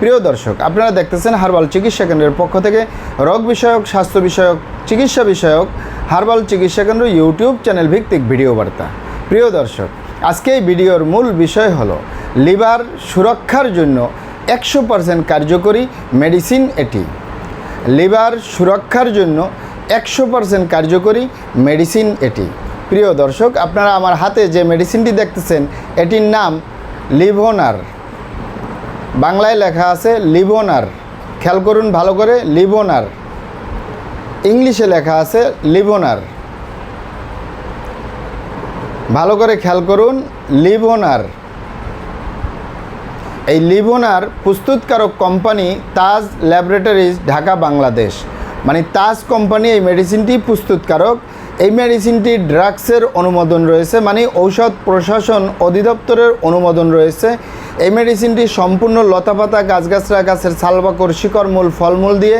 প্রিয় দর্শক, আপনারা দেখতেছেন হার্বাল চিকিৎসা কেন্দ্রের পক্ষ থেকে রোগ বিষয়ক, স্বাস্থ্য বিষয়ক, চিকিৎসা বিষয়ক হার্বাল চিকিৎসা কেন্দ্র ইউটিউব চ্যানেল ভিত্তিক ভিডিও বার্তা। প্রিয় দর্শক, আজকে এই ভিডিওর মূল বিষয় হল লিভার সুরক্ষার জন্য একশো পারসেন্ট কার্যকরী মেডিসিন এটি। লিভার সুরক্ষার জন্য একশো পারসেন্ট কার্যকরী মেডিসিন এটি। প্রিয় দর্শক, আপনারা আমার হাতে যে মেডিসিনটি দেখতেছেন, এটির নাম লিভোনার। বাংলায় লেখা আছে লিবোনার। খেয়াল করুন ভালো করে, লিবোনার। ইংলিশে লেখা আছে লিবোনার। ভালো করে খেয়াল করুন, লিবোনার। এই লিবোনার প্রস্তুতকারক কোম্পানি তাজ ল্যাবরেটরিজ, ঢাকা, বাংলাদেশ। মানে তাজ কোম্পানি এই মেডিসিনটি প্রস্তুতকারক। এই মেডিসিনটি ড্রাগসের অনুমোদন রয়েছে মানে ঔষধ প্রশাসন অধিদপ্তরের অনুমোদন রয়েছে। এই মেডিসিনটি সম্পূর্ণ লতাপাতা গাছগাছরা গাছের ছালবাকর শিকড় মূল ফলমূল দিয়ে,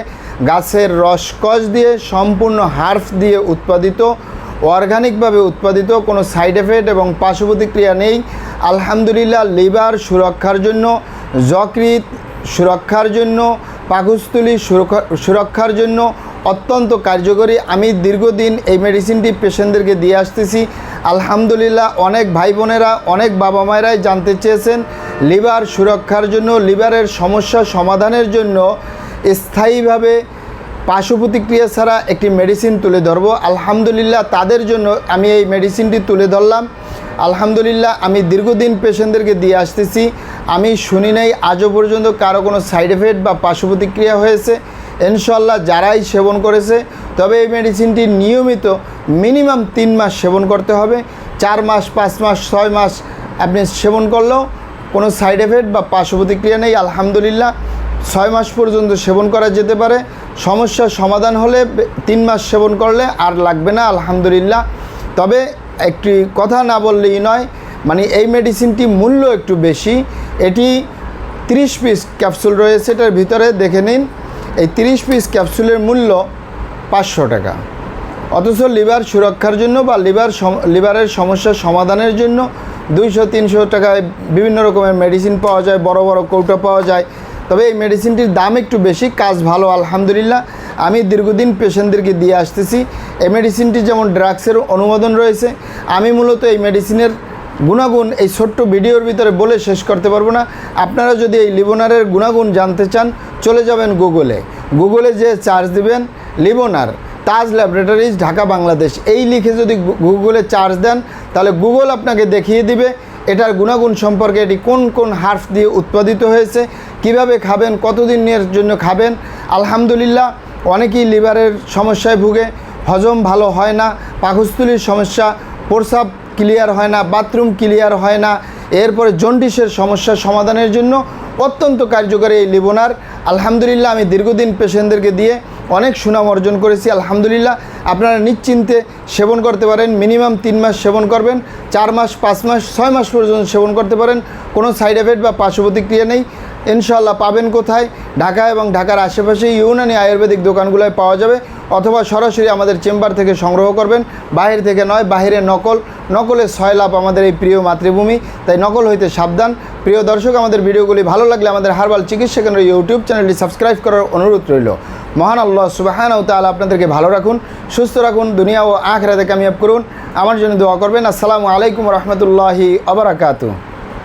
গাছের রসকস দিয়ে, সম্পূর্ণ হার্ফ দিয়ে উৎপাদিত, অর্গানিকভাবে উৎপাদিত, কোনো সাইড এফেক্ট এবং পার্শ্ব প্রতিক্রিয়া নেই। আলহামদুলিল্লাহ, লিভার সুরক্ষার জন্য যকৃত সুরক্ষার জন্য, পাকস্থলী সুরক্ষা সুরক্ষার জন্য অত্যন্ত কার্যকরী। আমি দীর্ঘদিন এই মেডিসিনটি পেশেন্টদেরকে দিয়ে আসতেছি। আলহামদুলিল্লাহ, অনেক ভাই বোনেরা, অনেক বাবা মায়েরাই জানতে চেয়েছেন, লিভার সুরক্ষার জন্য, লিভারের সমস্যা সমাধানের জন্য স্থায়ীভাবে পার্শ্ব প্রতিক্রিয়া ছাড়া একটি মেডিসিন তুলে ধরবো। আলহামদুলিল্লাহ, তাদের জন্য আমি এই মেডিসিনটি তুলে ধরলাম। আলহামদুলিল্লাহ, আমি দীর্ঘদিন পেশেন্টদেরকে দিয়ে আসতেছি। আমি শুনি নাই, আজও পর্যন্ত কারও কোনো সাইড এফেক্ট বা পার্শ্ব প্রতিক্রিয়া হয়েছে। ইনশাল্লাহ যারাই সেবন করেছে, তবে এই মেডিসিনটি নিয়মিত মিনিমাম তিন মাস সেবন করতে হবে। চার মাস, পাঁচ মাস, ছয় মাস আপনি সেবন করলেও কোনো সাইড এফেক্ট বা পার্শ্ব প্রতিক্রিয়া নেই। আলহামদুলিল্লাহ, ছয় মাস পর্যন্ত সেবন করা যেতে পারে। সমস্যার সমাধান হলে তিন মাস সেবন করলে আর লাগবে না, আলহামদুলিল্লাহ। তবে একটি কথা না বললেই নয় মানে এই মেডিসিনটি মূল্য একটু বেশি। এটি 30 পিস ক্যাপসুল রয়েছে, এটার ভিতরে দেখে নিন। এই 30 পিস ক্যাপসুলের মূল্য পাঁচশো টাকা। অথচ লিভার সুরক্ষার জন্য বা লিভার লিভারের সমস্যার সমাধানের জন্য দুইশো, তিনশো টাকায় বিভিন্ন রকমের মেডিসিন পাওয়া যায়, বড় বড় কৌটো পাওয়া যায়। তবে এই মেডিসিনটির দাম একটু বেশি, কাজ ভালো, আলহামদুলিল্লাহ। আমি দীর্ঘদিন পেশেন্টদেরকে দিয়ে আসতেছি। এই মেডিসিনটি যেমন ড্রাগসের অনুমোদন রয়েছে, আমি মূলত এই মেডিসিনের গুণাগুণ এই ছোট্ট ভিডিওর ভিতরে বলে শেষ করতে পারব না। আপনারা যদি এই লিবোনারের গুণাগুণ জানতে চান চলে যাবেন গুগলে। গুগলে যে চার্জ দিবেন, লিবোনার তাজ ল্যাবরেটরিজ, ঢাকা, বাংলাদেশ, এই লিখে যদি গুগলে চার্জ দেন, তাহলে গুগল আপনাকে দেখিয়ে দিবে এটার গুণাগুণ সম্পর্কে এটি কোন কোন হার্ফ দিয়ে উৎপাদিত হয়েছে, কীভাবে খাবেন কতদিনের জন্য খাবেন। আলহামদুলিল্লাহ, অনেকেই লিভারের সমস্যায় ভুগে, হজম ভালো হয় না, পাকস্থলীর সমস্যা, প্রস্রাব ক্লিয়ার হয় না বাথরুম ক্লিয়ার হয় না। এরপরে জন্ডিসের সমস্যা সমাধানের জন্য অত্যন্ত কার্যকরী এই লিবোনার আলহামদুলিল্লাহ, আমি দীর্ঘদিন পেশেন্টদেরকে দিয়ে অনেক সুনাম অর্জন করেছি। আলহামদুলিল্লাহ, আপনারা নিশ্চিন্তে সেবন করতে পারেন। মিনিমাম তিন মাস সেবন করবেন, চার মাস, পাঁচ মাস, ছয় মাস পর্যন্ত সেবন করতে পারেন। কোনো সাইড এফেক্ট বা পার্শ্ব প্রতিক্রিয়া নেই। ইনশাল্লাহ পাবেন কোথায়? ঢাকা এবং ঢাকার আশেপাশে ইউনানি আয়ুর্বেদিক দোকানগুলোয় পাওয়া যাবে। অথবা সরাসরি আমাদের চেম্বার থেকে সংগ্রহ করবেন। বাইরে থেকে নয়, বাহিরে নকল। নকলের ছয় লাভ আমাদের এই প্রিয় মাতৃভূমি। তাই নকল হইতে সাবধান। প্রিয় দর্শক, আমাদের ভিডিওগুলি ভালো লাগলে আমাদের হারবাল চিকিৎসা কেন্দ্র ইউটিউব চ্যানেলটি সাবস্ক্রাইব করার অনুরোধ রইল। মহান আল্লাহ সুবাহান ও তাআলা আপনাদেরকে ভালো রাখুন, সুস্থ রাখুন, দুনিয়া ও আখরাতে কামিয়াব করুন। আমার জন্য দোয়া করবেন। আসসালামু আলাইকুম রহমতুল্লাহি আবরাকাতু